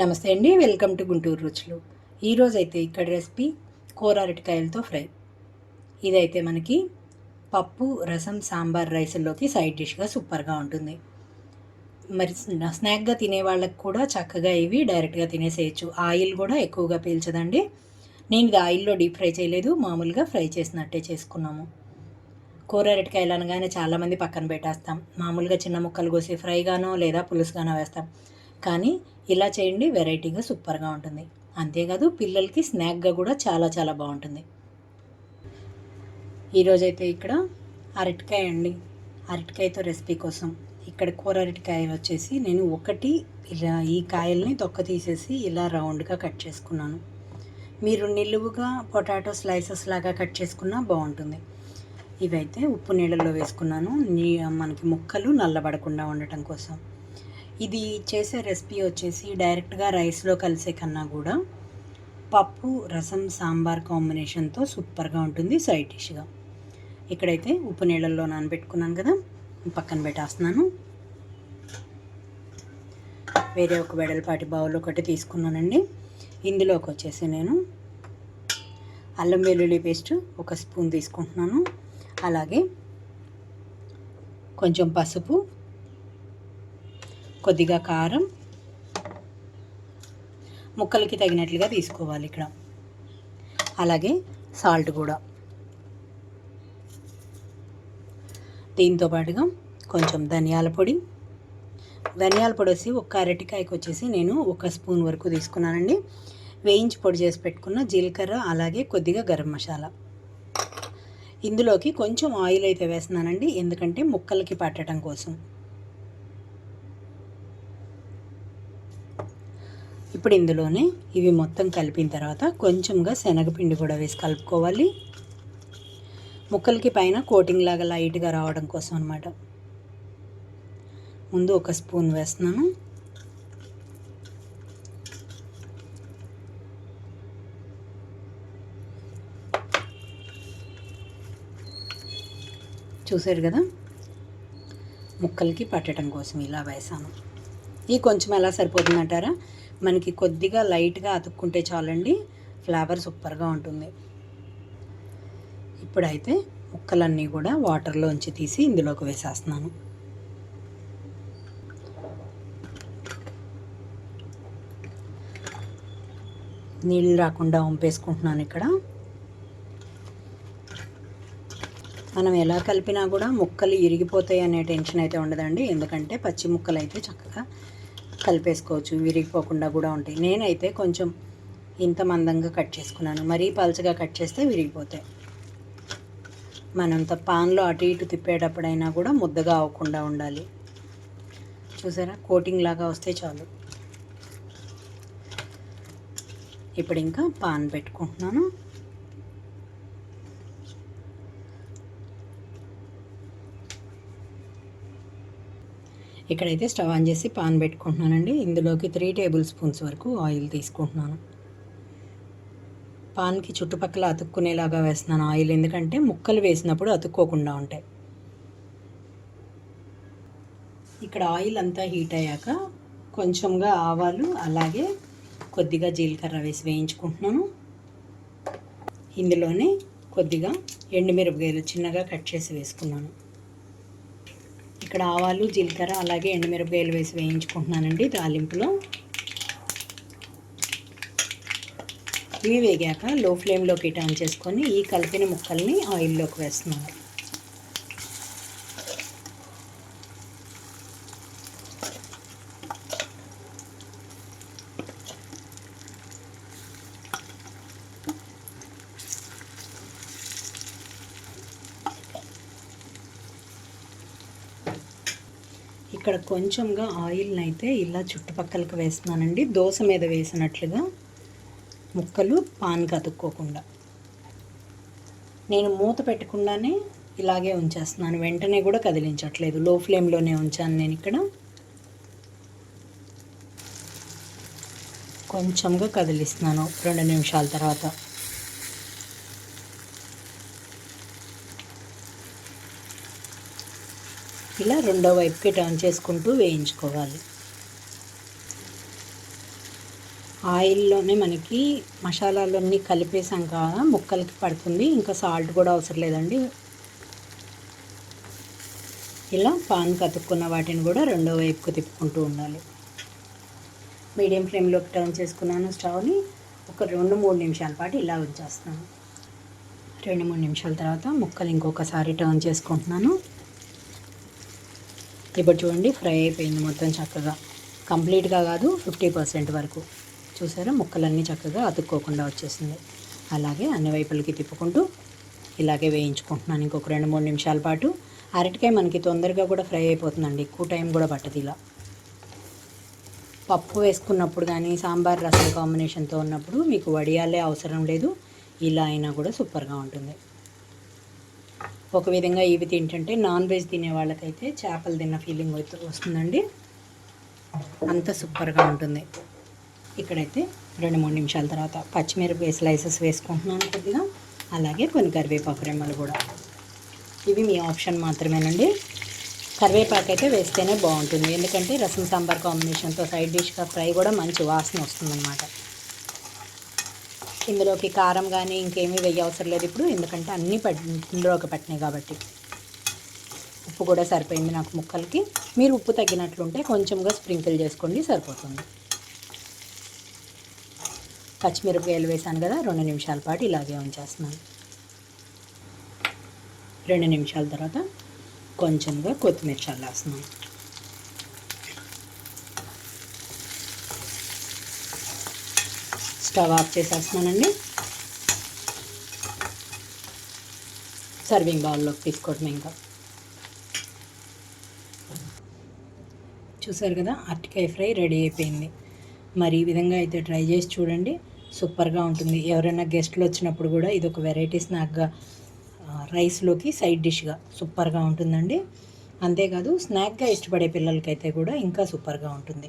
నమస్తే అండి welcome to Guntur రుచులు. ఈరోజైతే ఇక్కడ రెసిపీ కూర అరటికాయలతో ఫ్రై. ఇదైతే మనకి పప్పు రసం సాంబార్ రైస్లోకి సైడ్ డిష్గా సూపర్గా ఉంటుంది. మరి స్నాక్గా తినే వాళ్ళకి కూడా చక్కగా ఇవి డైరెక్ట్గా తినేసేయచ్చు. ఆయిల్ కూడా ఎక్కువగా పీల్చదండి. నేను ఇది ఆయిల్లో డీప్ ఫ్రై చేయలేదు మామూలుగా ఫ్రై చేసినట్టే చేసుకున్నాము. కూర అరటికాయలు అనగానే చాలామంది పక్కన పెట్టేస్తాం. మామూలుగా చిన్న ముక్కలు కోసి ఫ్రైగానో లేదా పులుసుగానో వేస్తాం. కానీ ఇలా చేయండి వెరైటీగా సూపర్గా ఉంటుంది. అంతేకాదు పిల్లలకి స్నాక్గా కూడా చాలా చాలా బాగుంటుంది. ఈరోజైతే ఇక్కడ అరటికాయ అండి. అరటికాయతో రెసిపీ కోసం ఇక్కడ కూర అరటికాయలు వచ్చేసి నేను ఒకటి ఇలా ఈ కాయల్ని తొక్క తీసేసి ఇలా రౌండ్గా కట్ చేసుకున్నాను. మీరు నిలువుగా పొటాటో స్లైసెస్ లాగా కట్ చేసుకున్నా బాగుంటుంది. ఇవైతే ఉప్పు నీళ్ళలో వేసుకున్నాను. నీ మనకి ముక్కలు నల్లబడకుండా ఉండటం కోసం. ఇది చేసే రెసిపీ వచ్చేసి డైరెక్ట్గా రైస్లో కలిసే కన్నా కూడా పప్పు రసం సాంబార్ కాంబినేషన్తో సూపర్గా ఉంటుంది సైడ్ డిష్గా. ఇక్కడైతే ఉప్పు నీళ్ళల్లో నానబెట్టుకున్నాను కదా పక్కన పెట్టేస్తున్నాను. వేరే ఒక వెడల్పాటి బౌల్ ఒకటి తీసుకున్నానండి. ఇందులోకి వచ్చేసి నేను అల్లం వెల్లుల్లి పేస్ట్ ఒక స్పూన్ తీసుకుంటున్నాను. అలాగే కొంచెం పసుపు కొద్దిగా కారం. ముక్కలకి తగినట్లుగా తీసుకోవాలి ఇక్కడ. అలాగే సాల్ట్ కూడా. దీంతో పాటుగా కొంచెం ధనియాల పొడి. ధనియాల పొడి వచ్చి ఒక అరటికాయకి వచ్చేసి నేను ఒక స్పూన్ వరకు తీసుకున్నానండి. వేయించి పొడి చేసి పెట్టుకున్న జీలకర్ర అలాగే కొద్దిగా గరం మసాలా. ఇందులోకి కొంచెం ఆయిల్ అయితే వేస్తున్నానండి ఎందుకంటే ముక్కలకి పట్టడం కోసం. ఇప్పుడు ఇందులోనే ఇవి మొత్తం కలిపిన తర్వాత కొంచెంగా శనగపిండి కూడా వేసి కలుపుకోవాలి. ముక్కలకి పైన కోటింగ్ లాగా లైట్గా రావడం కోసం అనమాట ముందు ఒక స్పూన్ వేస్తున్నాను. చూసారు కదా? ముక్కలకి పట్టడం కోసం ఇలా వేసాను. ఇది కొంచెం ఎలా సరిపోతుందంటారా? మనకి కొద్దిగా లైట్గా అతుక్కుంటే చాలండి ఫ్లేవర్ సూపర్గా ఉంటుంది. ఇప్పుడైతే ముక్కలన్నీ కూడా వాటర్లోంచి తీసి ఇందులోకి వేసేస్తున్నాను. నీళ్ళు రాకుండా వంపేసుకుంటున్నాను ఇక్కడ. మనం ఎలా కలిపినా కూడా ముక్కలు ఇరిగిపోతాయి అనే టెన్షన్ అయితే ఉండదండి. ఎందుకంటే పచ్చి ముక్కలు అయితే చక్కగా కలిపేసుకోవచ్చు విరిగిపోకుండా కూడా ఉంటాయి. నేనైతే కొంచెం ఇంత మందంగా కట్ చేసుకున్నాను. మరీ పలచగా కట్ చేస్తే విరిగిపోతాయి. మనంత పాన్లో అటు ఇటు తిప్పేటప్పుడైనా కూడా ముద్దగా అవ్వకుండా ఉండాలి. చూసారా? కోటింగ్ లాగా వస్తే చాలు. ఇప్పుడు ఇంకా పాన్ పెట్టుకుంటున్నాను. ఇక్కడైతే స్టవ్ ఆన్ చేసి పాన్ పెట్టుకుంటున్నానండి. ఇందులోకి త్రీ టేబుల్ స్పూన్స్ వరకు ఆయిల్ తీసుకుంటున్నాను. పాన్కి చుట్టుపక్కల అతుక్కునేలాగా వేస్తున్నాను ఆయిల్ ఎందుకంటే ముక్కలు వేసినప్పుడు అతుక్కోకుండా ఉంటాయి. ఇక్కడ ఆయిల్ అంతా హీట్ అయ్యాక కొంచెంగా ఆవాలు అలాగే కొద్దిగా జీలకర్ర వేసి వేయించుకుంటున్నాను. ఇందులోనే కొద్దిగా ఎండుమిరపకాయలు చిన్నగా కట్ చేసి వేసుకున్నాను. ఇక్కడ ఆవాలు జీలకర్ర అలాగే ఎండుమిరపకాయలు వేసి వేయించుకుంటున్నానండి తాలింపులో. ఇవి వేగాక లో ఫ్లేమ్లోకి టర్న్ చేసుకొని ఈ కలిపిన ముక్కల్ని ఆయిల్లోకి వేస్తున్నాను. ఇక్కడ కొంచెంగా ఆయిల్ని అయితే ఇలా చుట్టుపక్కలకు వేస్తున్నానండి. దోశ మీద వేసినట్లుగా ముక్కలు పాన్కి అతుక్కోకుండా నేను మూత పెట్టకుండానే ఇలాగే ఉంచేస్తున్నాను. వెంటనే కూడా కదిలించట్లేదు. లో ఫ్లేమ్లోనే ఉంచాను నేను ఇక్కడ. కొంచెంగా కదిలిస్తున్నాను. రెండు నిమిషాల తర్వాత. ఇలా రెండో వైపుకి టర్న్ చేసుకుంటూ వేయించుకోవాలి. ఆయిల్లోనే మనకి మసాలాలన్నీ కలిపేసాం కదా ముక్కలకి పడుతుంది. ఇంకా సాల్ట్ కూడా అవసరం లేదండి. ఇలా పాన్ కతుక్కున్న వాటిని కూడా రెండో వైపుకు తిప్పుకుంటూ ఉండాలి. మీడియం ఫ్లేమ్లోకి టర్న్ చేసుకున్నాను స్టవ్ని. ఒక రెండు మూడు నిమిషాల పాటు ఇలా ఉంచేస్తాను రెండు మూడు నిమిషాల తర్వాత ముక్కలు ఇంకొకసారి టర్న్ చేసుకుంటున్నాను. ఇప్పుడు చూడండి ఫ్రై అయిపోయింది మొత్తం చక్కగా. కంప్లీట్గా కాదు ఫిఫ్టీ పర్సెంట్ వరకు. చూసారా? ముక్కలన్నీ చక్కగా అతుక్కోకుండా వచ్చేసింది. అలాగే అన్ని వైపులకి తిప్పుకుంటూ ఇలాగే వేయించుకుంటున్నాను ఇంకొక రెండు మూడు నిమిషాల పాటు. అరటికాయ మనకి తొందరగా కూడా ఫ్రై అయిపోతుందండి. ఎక్కువ టైం కూడా పట్టదు ఇలా. పప్పు వేసుకున్నప్పుడు కానీ సాంబార్ రసం కాంబినేషన్తో ఉన్నప్పుడు మీకు వడియాలే అవసరం లేదు. ఇలా అయినా కూడా సూపర్గా ఉంటుంది. ఒక విధంగా ఇవి తింటుంటే నాన్ వెజ్ తినే వాళ్ళకైతే చేపలు తిన్న ఫీలింగ్ అయితే వస్తుందండి. అంత సూపర్గా ఉంటుంది. ఇక్కడైతే రెండు మూడు నిమిషాల తర్వాత పచ్చిమిరపకాయ స్లైసెస్ వేసుకుంటున్నాను కొద్దిగా. అలాగే కొన్ని కరివేపాకు రెమ్మలు కూడా. ఇవి మీ ఆప్షన్ మాత్రమేనండి. కరివేపాకు అయితే వేస్తేనే బాగుంటుంది. ఎందుకంటే రసం సాంబార్ కాంబినేషన్తో సైడ్ డిష్గా ఫ్రై కూడా మంచి వాసన వస్తుందన్నమాట. ఇందులోకి కారం కానీ ఇంకేమీ వెయ్యి అవసరం లేదు ఇప్పుడు. ఎందుకంటే అన్నీ పట్ ఇందులోకి పట్టినాయి కాబట్టి. ఉప్పు కూడా సరిపోయింది నాకు ముక్కలకి. మీరు ఉప్పు తగ్గినట్లుంటే కొంచెంగా స్ప్రింకిల్ చేసుకోండి సరిపోతుంది. పచ్చిమిరపకాయలు వేసాను కదా రెండు నిమిషాల పాటు ఇలాగే ఉంచేస్తున్నాను. రెండు నిమిషాల తర్వాత కొంచెంగా కొత్తిమీర చల్లేస్తున్నాను. స్టవ్ ఆఫ్ చేసేస్తున్నానండి. సర్వింగ్ బౌల్లోకి తీసుకోవడం ఇంకా. చూసారు కదా అరటికాయ ఫ్రై రెడీ అయిపోయింది. మరి ఈ విధంగా అయితే ట్రై చేసి చూడండి. సూపర్గా ఉంటుంది. ఎవరైనా గెస్ట్లు వచ్చినప్పుడు కూడా ఇది ఒక వెరైటీ స్నాక్గా రైస్లోకి సైడ్ డిష్గా సూపర్గా ఉంటుందండి. అంతేకాదు స్నాక్గా ఇష్టపడే పిల్లలకైతే కూడా ఇంకా సూపర్గా ఉంటుంది.